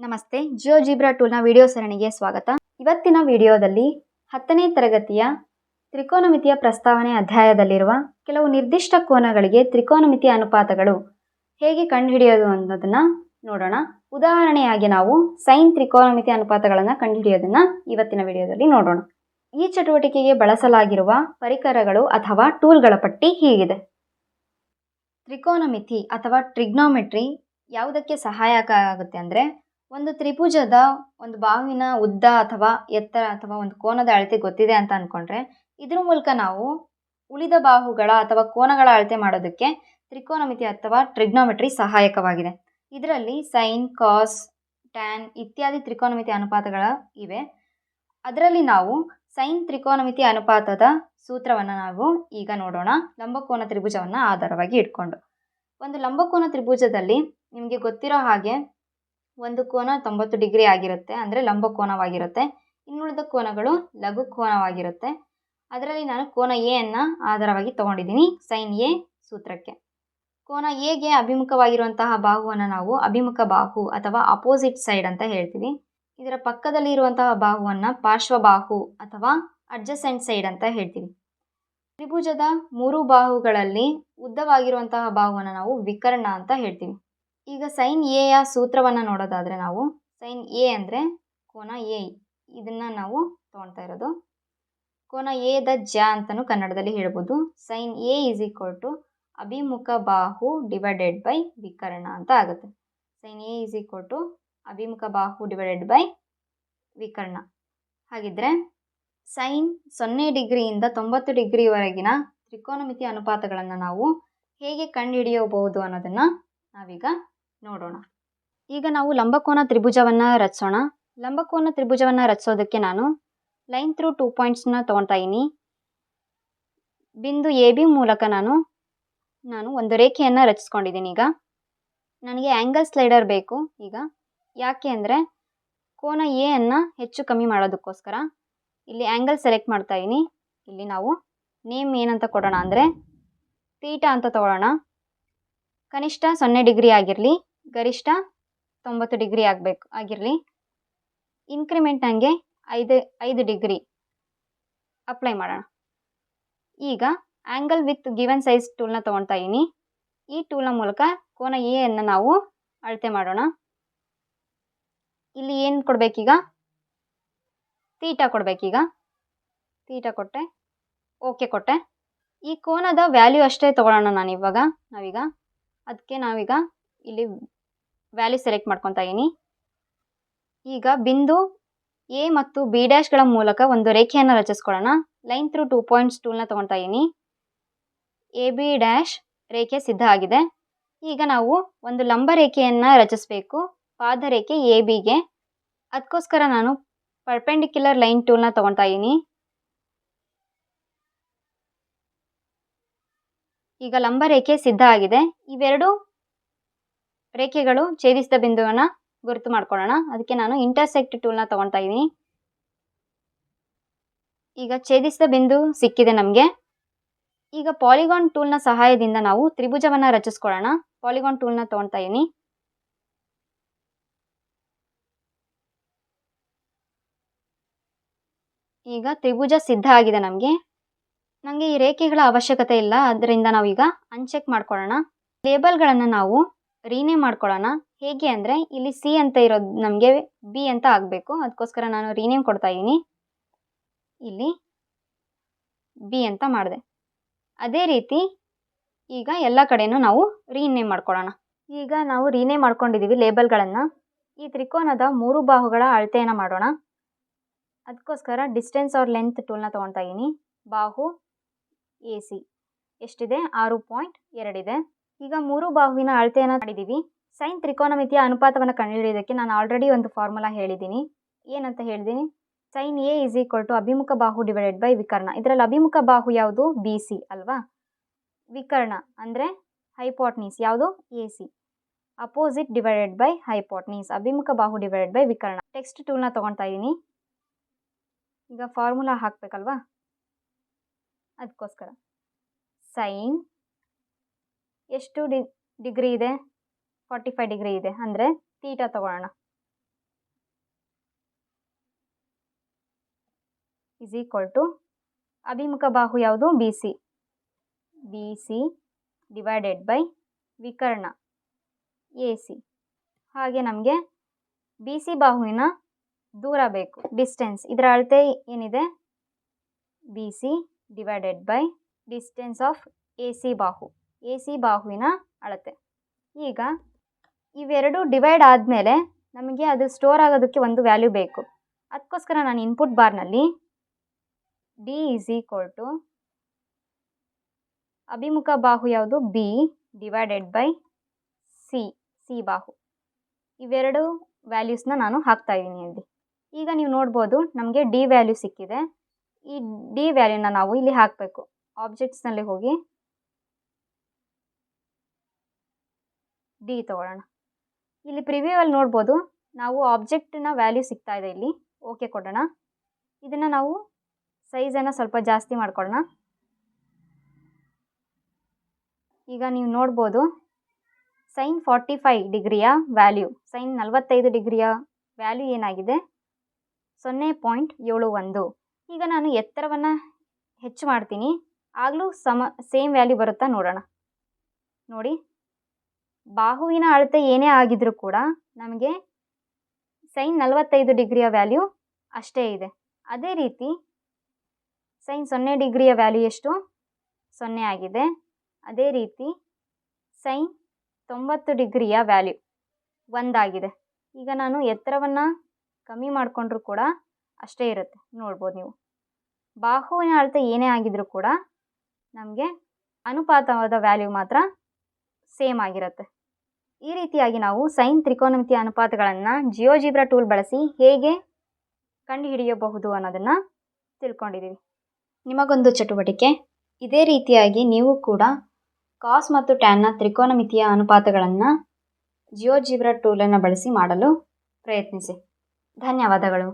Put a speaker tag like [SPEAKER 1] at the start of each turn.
[SPEAKER 1] ನಮಸ್ತೆ, Jio zebra ಟೂಲ್ನ video ಸರಣಿಗೆ ಸ್ವಾಗತ. ಇವತ್ತಿನ ವಿಡಿಯೋದಲ್ಲಿ ಹತ್ತನೇ ತರಗತಿಯ ತ್ರಿಕೋನಮಿತಿಯ ಪ್ರಸ್ತಾವನೆ ಅಧ್ಯಾಯದಲ್ಲಿರುವ ಕೆಲವು ನಿರ್ದಿಷ್ಟ ಕೋನಗಳಿಗೆ ತ್ರಿಕೋನಮಿತಿಯ ಅನುಪಾತಗಳು ಹೇಗೆ ಕಂಡುಹಿಡಿಯೋದು ಅನ್ನೋದನ್ನು ನೋಡೋಣ. ಉದಾಹರಣೆಯಾಗಿ ನಾವು ಸೈನ್ ತ್ರಿಕೋನಮಿತಿ ಅನುಪಾತಗಳನ್ನು ಕಂಡುಹಿಡಿಯೋದನ್ನು ಇವತ್ತಿನ ವಿಡಿಯೋದಲ್ಲಿ ನೋಡೋಣ. ಈ ಚಟುವಟಿಕೆಗೆ ಬಳಸಲಾಗಿರುವ ಪರಿಕರಗಳು ಅಥವಾ ಟೂಲ್ಗಳ ಪಟ್ಟಿ ಹೀಗಿದೆ. ತ್ರಿಕೋನಮಿತಿ ಅಥವಾ ಟ್ರಿಗ್ನೋಮೆಟ್ರಿ ಯಾವುದಕ್ಕೆ ಸಹಾಯಕ ಆಗುತ್ತೆ ಅಂದರೆ ಒಂದು ತ್ರಿಭುಜದ ಒಂದು ಬಾವಿನ ಉದ್ದ ಅಥವಾ ಎತ್ತರ ಅಥವಾ ಒಂದು ಕೋನದ ಅಳತೆ ಗೊತ್ತಿದೆ ಅಂತ ಅಂದ್ಕೊಂಡ್ರೆ ಇದ್ರ ಮೂಲಕ ನಾವು ಉಳಿದ ಬಾಹುಗಳ ಅಥವಾ ಕೋನಗಳ ಅಳತೆ ಮಾಡೋದಕ್ಕೆ ತ್ರಿಕೋನಮಿತಿ ಅಥವಾ ಟ್ರಿಗ್ನೋಮೆಟ್ರಿ ಸಹಾಯಕವಾಗಿದೆ. ಇದರಲ್ಲಿ ಸೈನ್, ಕಾಸ್, ಟ್ಯಾನ್ ಇತ್ಯಾದಿ ತ್ರಿಕೋನಮಿತಿ ಅನುಪಾತಗಳ ಇವೆ. ಅದರಲ್ಲಿ ನಾವು ಸೈನ್ ತ್ರಿಕೋನಮಿತಿ ಅನುಪಾತದ ಸೂತ್ರವನ್ನು ನಾವು ಈಗ ನೋಡೋಣ. ಲಂಬಕೋನ ತ್ರಿಭುಜವನ್ನು ಆಧಾರವಾಗಿ ಇಟ್ಕೊಂಡು. ಒಂದು ಲಂಬಕೋನ ತ್ರಿಭುಜದಲ್ಲಿ ನಿಮಗೆ ಗೊತ್ತಿರೋ ಹಾಗೆ ಒಂದು ಕೋನ ತೊಂಬತ್ತು ಡಿಗ್ರಿ ಆಗಿರುತ್ತೆ ಅಂದರೆ ಲಂಬಕೋನವಾಗಿರುತ್ತೆ ಇನ್ನುಳಿದ ಕೋನಗಳು ಲಘು ಕೋನವಾಗಿರುತ್ತೆ. ಅದರಲ್ಲಿ ನಾನು ಕೋನ ಎ ಅನ್ನು ಆಧಾರವಾಗಿ ತೊಗೊಂಡಿದ್ದೀನಿ. ಸೈನ್ ಎ ಸೂತ್ರಕ್ಕೆ. ಕೋನ ಎಗೆ ಅಭಿಮುಖವಾಗಿರುವಂತಹ ಬಾಹುವನ್ನು ನಾವು ಅಭಿಮುಖ ಬಾಹು ಅಥವಾ ಅಪೋಸಿಟ್ ಸೈಡ್ ಅಂತ ಹೇಳ್ತೀವಿ. ಇದರ ಪಕ್ಕದಲ್ಲಿ ಇರುವಂತಹ ಬಾಹುವನ್ನು ಪಾರ್ಶ್ವಬಾಹು ಅಥವಾ ಅಡ್ಜಸೆಂಟ್ ಸೈಡ್ ಅಂತ ಹೇಳ್ತೀವಿ. ತ್ರಿಭುಜದ ಮೂರು ಬಾಹುಗಳಲ್ಲಿ ಉದ್ದವಾಗಿರುವಂತಹ ಬಾಹುವನ್ನು ನಾವು ವಿಕರ್ಣ ಅಂತ ಹೇಳ್ತೀವಿ. ಈಗ ಸೈನ್ ಯ ಸೂತ್ರವನ್ನು ನೋಡೋದಾದರೆ ನಾವು ಸೈನ್ ಎ ಅಂದರೆ ಕೋನ ಎ ಇದನ್ನು ನಾವು ತೊಗೊಳ್ತಾ ಇರೋದು. ಕೋನ ಎ ದ ಜ ಅಂತಲೂ ಕನ್ನಡದಲ್ಲಿ ಹೇಳ್ಬೋದು. Sine A is equal to ಅಭಿಮುಖ ಬಾಹು ಡಿವೈಡೆಡ್ ಬೈ ವಿಕರ್ಣ ಅಂತ ಆಗುತ್ತೆ. Sine A is equal to ಅಭಿಮುಖ ಬಾಹು ಡಿವೈಡೆಡ್ ಬೈ ವಿಕರ್ಣ. ಹಾಗಿದ್ರೆ ಸೈನ್ ಸೊನ್ನೆ ಡಿಗ್ರಿಯಿಂದ ತೊಂಬತ್ತು ಡಿಗ್ರಿವರೆಗಿನ ತ್ರಿಕೋನಮಿತಿ ಅನುಪಾತಗಳನ್ನು ನಾವು ಹೇಗೆ ಕಂಡುಹಿಡಿಯಬಹುದು ಅನ್ನೋದನ್ನು ನಾವೀಗ ನೋಡೋಣ. ಈಗ ನಾವು ಲಂಬಕೋನ ತ್ರಿಭುಜವನ್ನು ರಚಿಸೋಣ. ಲಂಬಕೋನ ತ್ರಿಭುಜವನ್ನು ರಚಿಸೋದಕ್ಕೆ ನಾನು ಲೈನ್ ಥ್ರೂ ಟೂ ಪಾಯಿಂಟ್ಸ್ನ ತೊಗೊಳ್ತಾ ಇದ್ದೀನಿ. ಬಿಂದು ಎ ಬಿ ಮೂಲಕ ನಾನು ನಾನು ಒಂದು ರೇಖೆಯನ್ನು ರಚಿಸ್ಕೊಂಡಿದ್ದೀನಿ ಈಗ. ನನಗೆ ಆ್ಯಂಗಲ್ ಸ್ಲೈಡರ್ ಬೇಕು ಈಗ. ಯಾಕೆ ಅಂದರೆ ಕೋನ ಎ ಅನ್ನು ಹೆಚ್ಚು ಕಮ್ಮಿ ಮಾಡೋದಕ್ಕೋಸ್ಕರ ಇಲ್ಲಿ ಆ್ಯಂಗಲ್ ಸೆಲೆಕ್ಟ್ ಮಾಡ್ತಾ ಇದ್ದೀನಿ. ಇಲ್ಲಿ ನಾವು ನೇಮ್ ಏನಂತ ಕೊಡೋಣ ಅಂದರೆ ತೀಟ ಅಂತ ತಗೊಳ್ಳೋಣ. ಕನಿಷ್ಠ ಸೊನ್ನೆ ಡಿಗ್ರಿ ಆಗಿರಲಿ. ಗರಿಷ್ಠ ತೊಂಬತ್ತು ಡಿಗ್ರಿ ಆಗಬೇಕು, ಆಗಿರಲಿ. ಇನ್ಕ್ರಿಮೆಂಟ್ ನನಗೆ ಐದು ಐದು ಡಿಗ್ರಿ ಅಪ್ಲೈ ಮಾಡೋಣ. ಈಗ ಆ್ಯಂಗಲ್ ವಿತ್ ಗಿವನ್ ಸೈಜ್ ಟೂಲ್ನ ತೊಗೊಳ್ತಾ ಇದ್ದೀನಿ ಈ ಟೂಲ್ನ ಮೂಲಕ ಕೋನ ಎ ಅನ್ನು ನಾವು ಅಳತೆ ಮಾಡೋಣ. ಇಲ್ಲಿ ಏನು ಕೊಡಬೇಕೀಗ? ತೀಟ ಕೊಡಬೇಕೀಗ? ತೀಟ ಕೊಟ್ಟೆ ಓಕೆ ಕೊಟ್ಟೆ. ಈ ಕೋನದ ವ್ಯಾಲ್ಯೂ ಅಷ್ಟೇ ತೊಗೊಳ್ಳೋಣ ನಾನು ಇವಾಗ ನಾವೀಗ. ಅದಕ್ಕೆ ನಾವೀಗ ಇಲ್ಲಿ ವ್ಯಾಲ್ಯೂ ಸೆಲೆಕ್ಟ್ ಮಾಡ್ಕೊತಾ ಇದ್ದೀನಿ ಈಗ ಬಿಂದು ಎ ಮತ್ತು ಬಿ ಡ್ಯಾಶ್ಗಳ ಮೂಲಕ ಒಂದು ರೇಖೆಯನ್ನು ರಚಿಸ್ಕೊಳ್ಳೋಣ. ಲೈನ್ ಥ್ರೂ ಟೂ ಪಾಯಿಂಟ್ಸ್ ಟೂಲ್ನ ತೊಗೊಳ್ತಾ ಇದ್ದೀನಿ ಎ ಬಿ ಡ್ಯಾಶ್ ರೇಖೆ ಸಿದ್ಧ ಆಗಿದೆ. ಈಗ ನಾವು ಒಂದು ಲಂಬ ರೇಖೆಯನ್ನು ರಚಿಸಬೇಕು. ಪಾದರೇಖೆ ಎ ಬಿಗೆ ಅದಕ್ಕೋಸ್ಕರ ನಾನು ಪರ್ಪೆಂಡಿಕ್ಯುಲರ್ ಲೈನ್ ಟೂಲ್ನ ತೊಗೊಳ್ತಾ ಇದ್ದೀನಿ ಈಗ ಲಂಬ ರೇಖೆ ಸಿದ್ಧ ಆಗಿದೆ. ಇವೆರಡು ರೇಖೆಗಳು ಛೇದಿಸಿದ ಬಿಂದುವನ್ನು ಗುರುತು ಮಾಡ್ಕೊಳ್ಳೋಣ. ಅದಕ್ಕೆ ನಾನು ಇಂಟರ್ಸೆಕ್ಟ್ ಟೂಲ್ನ ತೊಗೊಳ್ತಾ ಇದ್ದೀನಿ ಈಗ ಛೇದಿಸಿದ ಬಿಂದು ಸಿಕ್ಕಿದೆ ನಮಗೆ. ಈಗ ಪಾಲಿಗಾನ್ ಟೂಲ್ನ ಸಹಾಯದಿಂದ ನಾವು ತ್ರಿಭುಜವನ್ನು ರಚಿಸ್ಕೊಳ್ಳೋಣ. ಪಾಲಿಗಾನ್ ಟೂಲ್ನ ತೊಗೊಳ್ತಾ ಇದ್ದೀನಿ ಈಗ ತ್ರಿಭುಜ ಸಿದ್ಧ ಆಗಿದೆ ನಮಗೆ. ನಮಗೆ ಈ ರೇಖೆಗಳ ಅವಶ್ಯಕತೆ ಇಲ್ಲ. ಅದರಿಂದ ನಾವೀಗ ಅನ್ಚೆಕ್ ಮಾಡ್ಕೊಳ್ಳೋಣ. ಲೇಬಲ್ಗಳನ್ನು ನಾವು ರೀನೇಮ್ ಮಾಡ್ಕೊಳ್ಳೋಣ. ಹೇಗೆ ಅಂದರೆ ಇಲ್ಲಿ ಸಿ ಅಂತ ಇರೋದು ನಮಗೆ ಬಿ ಅಂತ ಆಗಬೇಕು. ಅದಕ್ಕೋಸ್ಕರ ನಾನು ರೀನೇಮ್ ಕೊಡ್ತಾ ಇದ್ದೀನಿ ಇಲ್ಲಿ ಬಿ ಅಂತ ಮಾಡಿದೆ. ಅದೇ ರೀತಿ ಈಗ ಎಲ್ಲ ಕಡೆಯೂ ನಾವು ರೀನೇಮ್ ಮಾಡ್ಕೊಳ್ಳೋಣ. ಈಗ ನಾವು ರೀನೇಮ್ ಮಾಡ್ಕೊಂಡಿದ್ದೀವಿ ಲೇಬಲ್ಗಳನ್ನು. ಈ ತ್ರಿಕೋನದ ಮೂರು ಬಾಹುಗಳ ಅಳತೆಯನ್ನು ಮಾಡೋಣ. ಅದಕ್ಕೋಸ್ಕರ ಡಿಸ್ಟೆನ್ಸ್ ಆರ್ ಲೆಂತ್ ಟೂಲ್ನ ತೊಗೊಳ್ತಾ ಇದ್ದೀನಿ ಬಾಹು ಎ ಸಿ. ಎಷ್ಟಿದೆ? ಆರು ಪಾಯಿಂಟ್ ಎರಡಿದೆ. ಈಗ ಮೂರು ಬಾಹುವಿನ ಅಳತೆಯನ್ನು ಮಾಡಿದ್ದೀವಿ ಸೈನ್ ತ್ರಿಕೋನಮಿತಿಯ ಅನುಪಾತವನ್ನು ಕಂಡುಹಿಡಿಯೋದಕ್ಕೆ ನಾನು ಆಲ್ರೆಡಿ ಒಂದು ಫಾರ್ಮುಲಾ ಹೇಳಿದ್ದೀನಿ. ಏನಂತ ಹೇಳಿದ್ದೀನಿ? Sine A is equal to ಅಭಿಮುಖ ಬಾಹು ಡಿವೈಡೆಡ್ ಬೈ ವಿಕರ್ಣ. ಇದರಲ್ಲಿ ಅಭಿಮುಖ ಬಾಹು ಯಾವುದು? ಬಿ ಸಿ ಅಲ್ವಾ? ವಿಕರ್ಣ ಅಂದರೆ ಹೈಪಾಟ್ನೀಸ್ ಯಾವುದು? A C opposite divided by hypotenuse ಅಭಿಮುಖ ಬಾಹು ಡಿವೈಡೆಡ್ ಬೈ ವಿಕರ್ಣ. ಟೆಕ್ಸ್ಟ್ ಟೂಲ್ನ ತೊಗೊಳ್ತಾ ಇದ್ದೀನಿ ಈಗ ಫಾರ್ಮುಲಾ ಹಾಕಬೇಕಲ್ವಾ? ಅದಕ್ಕೋಸ್ಕರ. ಸೈನ್ ಎಷ್ಟು ಡಿ, ಡಿಗ್ರಿ ಇದೆ? ಫಾರ್ಟಿ ಫೈವ್ ಡಿಗ್ರಿ ಇದೆ. ಅಂದರೆ ತೀಟ ತಗೊಳ್ಳೋಣ. ಇಸ್ ಈಕ್ವಲ್ ಟು ಅಭಿಮುಖ ಬಾಹು ಯಾವುದು? B C B C divided by ವಿಕರ್ಣ. A C ಹಾಗೆ ನಮಗೆ ಬಿ ಸಿ ಬಾಹುವಿನ ದೂರ ಬೇಕು. ಡಿಸ್ಟೆನ್ಸ್ ಇದರ ಅಳತೆ ಏನಿದೆ? B C divided by distance of A C ಬಾಹು. ಎ ಸಿ ಬಾಹುವಿನ ಅಳತೆ. ಈಗ ಇವೆರಡು ಡಿವೈಡ್ ಆದಮೇಲೆ ನಮಗೆ ಅದು ಸ್ಟೋರ್ ಆಗೋದಕ್ಕೆ ಒಂದು ವ್ಯಾಲ್ಯೂ ಬೇಕು. ಅದಕ್ಕೋಸ್ಕರ ನಾನು ಇನ್ಪುಟ್ ಬಾರ್ನಲ್ಲಿ ಡಿ ಈಸ್ ಈಕ್ವಲ್ ಟು ಅಭಿಮುಖ ಬಾಹು ಯಾವುದು? B divided by C C ಬಾಹು. ಇವೆರಡು ವ್ಯಾಲ್ಯೂಸ್ನ ನಾನು ಹಾಕ್ತಾ ಇದ್ದೀನಿ ಇಲ್ಲಿ. ಈಗ ನೀವು ನೋಡ್ಬೋದು ನಮಗೆ ಡಿ ವ್ಯಾಲ್ಯೂ ಸಿಕ್ಕಿದೆ. ಈ ಡಿ ವ್ಯಾಲ್ಯೂನ ನಾವು ಇಲ್ಲಿ ಹಾಕಬೇಕು. ಆಬ್ಜೆಕ್ಟ್ಸ್ನಲ್ಲಿ ಹೋಗಿ ಡಿ ತಗೊಳ್ಳೋಣ. ಇಲ್ಲಿ ಪ್ರಿವ್ಯೂವಲ್ಲಿ ನೋಡ್ಬೋದು ನಾವು ಆಬ್ಜೆಕ್ಟ್ನ ವ್ಯಾಲ್ಯೂ ಸಿಗ್ತಾ ಇದೆ ಇಲ್ಲಿ. ಓಕೆ ಕೊಡೋಣ. ಇದನ್ನು ನಾವು ಸೈಜನ್ನು ಸ್ವಲ್ಪ ಜಾಸ್ತಿ ಮಾಡ್ಕೊಳ್ಳೋಣ ಈಗ ನೀವು ನೋಡ್ಬೋದು ಸೈನ್ ಫಾರ್ಟಿ ಫೈವ್ ಡಿಗ್ರಿಯ ವ್ಯಾಲ್ಯೂ ಸೈನ್ ನಲವತ್ತೈದು ಡಿಗ್ರಿಯ ವ್ಯಾಲ್ಯೂ ಏನಾಗಿದೆ? ಸೊನ್ನೆ ಪಾಯಿಂಟ್ ಏಳು ಒಂದು. ಈಗ ನಾನು ಎತ್ತರವನ್ನು ಹೆಚ್ಚು ಮಾಡ್ತೀನಿ. ಆಗಲೂ ಸಮ ಸೇಮ್ ವ್ಯಾಲ್ಯೂ ಬರುತ್ತಾ ನೋಡೋಣ. ನೋಡಿ. ಬಾಹುವಿನ ಅಳತೆ ಏನೇ ಆಗಿದ್ರೂ ಕೂಡ ನಮಗೆ ಸೈನ್ ನಲವತ್ತೈದು ಡಿಗ್ರಿಯ ವ್ಯಾಲ್ಯೂ ಅಷ್ಟೇ ಇದೆ. ಅದೇ ರೀತಿ ಸೈನ್ ಸೊನ್ನೆ ಡಿಗ್ರಿಯ ವ್ಯಾಲ್ಯೂ ಎಷ್ಟು? ಸೊನ್ನೆ ಆಗಿದೆ. ಅದೇ ರೀತಿ ಸೈನ್ ತೊಂಬತ್ತು ಡಿಗ್ರಿಯ ವ್ಯಾಲ್ಯೂ ಒಂದಾಗಿದೆ. ಈಗ ನಾನು ಎತ್ತರವನ್ನು ಕಮ್ಮಿ ಮಾಡಿಕೊಂಡ್ರೂ ಕೂಡ ಅಷ್ಟೇ ಇರುತ್ತೆ. ನೋಡ್ಬೋದು ನೀವು. ಬಾಹುವಿನ ಅಳತೆ ಏನೇ ಆಗಿದ್ರೂ ಕೂಡ ನಮಗೆ ಅನುಪಾತವಾದ ವ್ಯಾಲ್ಯೂ ಮಾತ್ರ ಸೇಮ್ ಆಗಿರುತ್ತೆ. ಈ ರೀತಿಯಾಗಿ ನಾವು ಸೈನ್ ತ್ರಿಕೋನಮಿತಿ ಅನುಪಾತಗಳನ್ನು ಜಿಯೋಜಿಬ್ರಾ ಟೂಲ್ ಬಳಸಿ ಹೇಗೆ ಕಂಡುಹಿಡಿಯಬಹುದು ಅನ್ನೋದನ್ನು ತಿಳ್ಕೊಂಡಿದ್ದೀವಿ ನಿಮಗೊಂದು ಚಟುವಟಿಕೆ. ಇದೇ ರೀತಿಯಾಗಿ ನೀವು ಕೂಡ ಕಾಸ್ ಮತ್ತು ಟ್ಯಾನ್ನ ತ್ರಿಕೋನಮಿತಿಯ ಅನುಪಾತಗಳನ್ನು ಜಿಯೋಜಿಬ್ರಾ ಟೂಲನ್ನು ಬಳಸಿ ಮಾಡಲು ಪ್ರಯತ್ನಿಸಿ. ಧನ್ಯವಾದಗಳು.